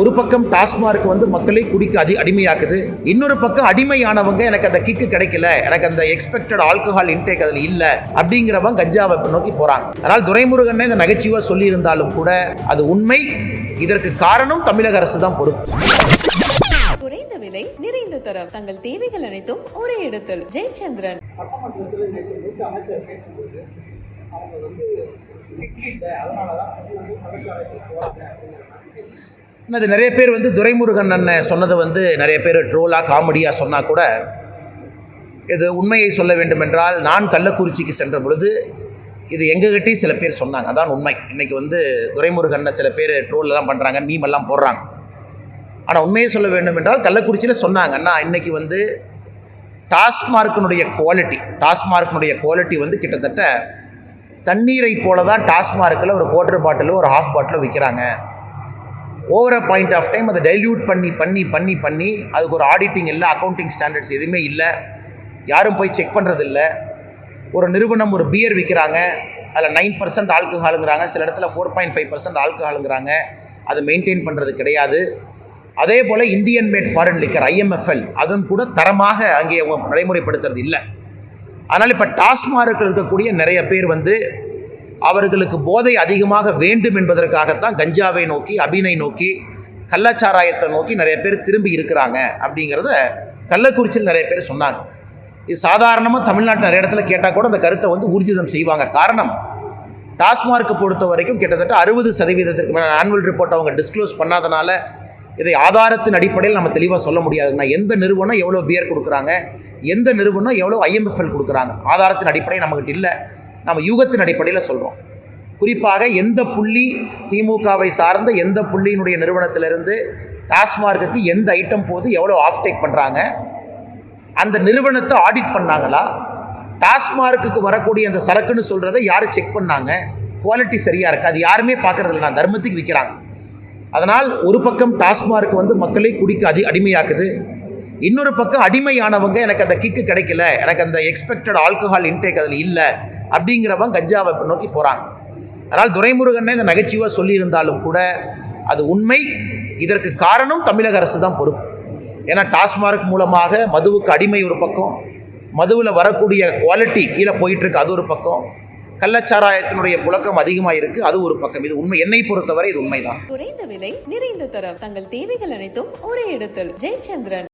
ஒரு பக்கம் டாஸ்மார்க் வந்து மக்களை குடிக்க அதி அடிமையாக்குது. இன்னொரு பக்கம் அடிமையானவங்க எனக்கு அந்த கிக்கு கிடைக்கல. எனக்கு அந்த எக்ஸ்பெக்டட் ஆல்கஹால் இன்டேக் அதில் இல்லை அப்படிங்கிறவங்க கஞ்சாவை நோக்கி போகிறாங்க அதனால் துரைமுருகன் இந்த நகைச்சுவை சொல்லியிருந்தாலும் கூட அது உண்மை. இதற்கு காரணம் தமிழக அரசு தான் பொறுப்பு. குறைந்த விலை நிறைந்த தரம். தங்கள் தேவைகள் அனைத்தும் ஒரே இடத்தில். ஜெயச்சந்திரன். அது நிறைய பேர் வந்து துரைமுருகன் அண்ணன் சொன்னதை வந்து நிறைய பேர் ட்ரோலாக காமெடியாக சொன்னால் கூட இது உண்மையை சொல்ல வேண்டுமென்றால் நான் கள்ளக்குறிச்சிக்கு சென்ற பொழுது இது எங்ககிட்டையும் சில பேர் சொன்னாங்க. அதான் உண்மை. இன்றைக்கி வந்து துரைமுருகன்ன சில பேர் ட்ரோல்லாம் பண்ணுறாங்க மீமெல்லாம் போடுறாங்க. ஆனால் உண்மையை சொல்ல வேண்டும் என்றால் கள்ளக்குறிச்சியில் சொன்னாங்கன்னா இன்றைக்கி வந்து டாஸ்மார்க்கினுடைய குவாலிட்டி டாஸ்மார்க்கினுடைய குவாலிட்டி வந்து கிட்டத்தட்ட தண்ணீரை போல தான் டாஸ்மார்க்கில் ஒரு குவார்டர் பாட்டிலோ ஒரு ஹாஃப் பாட்டிலோ விற்கிறாங்க ஓவர பாயிண்ட் ஆஃப் டைம் அதை டைல்யூட் பண்ணி பண்ணி பண்ணி பண்ணி அதுக்கு ஒரு ஆடிட்டிங் இல்லை அக்கௌண்டிங் ஸ்டாண்டர்ட்ஸ் எதுவுமே இல்லை. யாரும் போய் செக் பண்ணுறதில்ல ஒரு நிறுவனம் ஒரு பியர் விற்கிறாங்க அதில் நைன் பர்சன்ட் ஆல்கஹாலுங்கிறாங்க சில இடத்துல ஃபோர் பாயிண்ட் ஃபைவ் பர்சன்ட் ஆல்கஹாலுங்கிறாங்க அதை மெயின்டைன் பண்ணுறது கிடையாது. அதே போல் Indian made foreign liquor IMFL அதுவும் கூட தரமாக அங்கே அவங்க நடைமுறைப்படுத்துறது இல்லை. அதனால் இப்போ டாஸ்மார்க்கில் இருக்கக்கூடிய நிறைய பேர் வந்து அவர்களுக்கு போதை அதிகமாக வேண்டும் என்பதற்காகத்தான் கஞ்சாவை நோக்கி அபினை நோக்கி கள்ளச்சாராயத்தை நோக்கி நிறைய பேர் திரும்பி இருக்கிறாங்க அப்படிங்கிறத கள்ளக்குறிச்சியில் நிறைய பேர் சொன்னாங்க. இது சாதாரணமாக தமிழ்நாட்டில் நிறைய இடத்துல கேட்டால் கூட அந்த கருத்தை வந்து ஊர்ஜிதம் செய்வாங்க. காரணம் டாஸ்மார்க்கை பொறுத்த வரைக்கும் கிட்டத்தட்ட அறுபது சதவீதத்திற்கு மேலே ஆனுவல் ரிப்போர்ட் அவங்க டிஸ்க்ளோஸ் பண்ணாதனால இதை ஆதாரத்தின் அடிப்படையில் நம்ம தெளிவாக சொல்ல முடியாதுங்கண்ணா எந்த நிறுவனம் எவ்வளோ பியர் கொடுக்குறாங்க எந்த நிறுவனம் எவ்வளோ ஐஎம்எஃப்எல் கொடுக்குறாங்க ஆதாரத்தின் அடிப்படையில் நம்மகிட்ட இல்லை. நம்ம யூகத்தின் அடிப்படையில் சொல்கிறோம் குறிப்பாக எந்த புள்ளி திமுகவை சார்ந்த எந்த புள்ளியினுடைய நிறுவனத்திலிருந்து டாஸ்மார்க்குக்கு எந்த ஐட்டம் போது எவ்வளோ ஆஃப்டேக் பண்ணுறாங்க அந்த நிறுவனத்தை ஆடிட் பண்ணாங்களா? டாஸ்மார்க்குக்கு வரக்கூடிய அந்த சரக்குன்னு சொல்கிறத யார் செக் பண்ணாங்க? குவாலிட்டி சரியாக இருக்குது அது யாருமே பார்க்குறதில்ல நான் தர்மத்துக்கு விற்கிறாங்க அதனால் ஒரு பக்கம் டாஸ்மார்க் வந்து மக்களை குடிக்க அதி அடிமையாக்குது. இன்னொரு பக்கம் அடிமையானவங்க எனக்கு அந்த கிக்கு கிடைக்கல எனக்கு அந்த எக்ஸ்பெக்டட் ஆல்கஹால் இன்டேக் அதில் இல்லை அப்படிங்கிறவங்க கஞ்சாவை நோக்கி போகிறாங்க அதனால் துரைமுருகனே இந்த நகைச்சுவை சொல்லியிருந்தாலும் கூட அது உண்மை. இதற்கு காரணம் தமிழக அரசு தான் பொறுப்பு. ஏன்னா டாஸ்மார்க் மூலமாக மதுவுக்கு அடிமை ஒரு பக்கம் மதுவில் வரக்கூடிய குவாலிட்டி கீழே போயிட்டுருக்கு அது ஒரு பக்கம். கள்ளச்சாராயத்தினுடைய புழக்கம் அதிகமாக இருக்குது அது ஒரு பக்கம். இது உண்மை. என்னை பொறுத்தவரை இது உண்மைதான். குறைந்த விலை நிறைந்த தரம். தங்கள் தேவைகள் அனைத்தும் ஒரே இடத்தில். ஜெயச்சந்திரன்.